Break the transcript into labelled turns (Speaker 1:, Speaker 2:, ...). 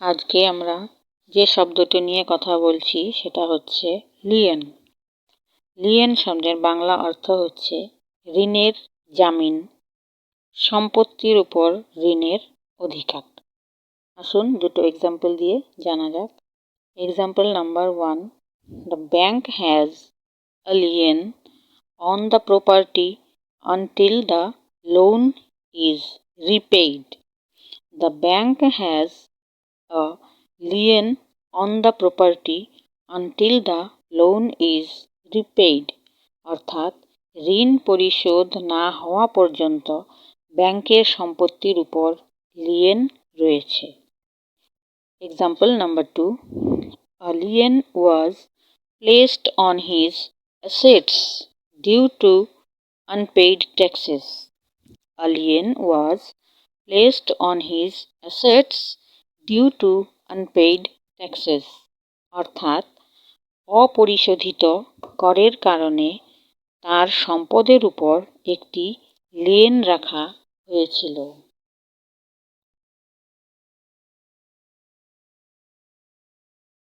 Speaker 1: আজকে আমরা যে শব্দটি নিয়ে কথা বলছি সেটা হচ্ছে লিয়েন। লিয়েন শব্দের বাংলা অর্থ হচ্ছে ঋণের জামিন, সম্পত্তির উপর ঋণের অধিকার। আসুন দুটো এক্সাম্পল দিয়ে জানা যাক। Example number one the bank has a lien on the property until the loan is repaid the bank has a lien on the property until the loan is repaid. অর্থাৎ, ঋণ পরিশোধ না হওয়া পর্যন্ত ব্যাংকের সম্পত্তির উপর লিয়েন রয়েছে। Example number two a lien was placed on his assets due to unpaid taxes a lien was placed on his assets due to unpaid taxes অর্থাৎ অপরিশোধিত করের কারণে তার সম্পদের উপর একটি লেন রাখা হয়েছিল।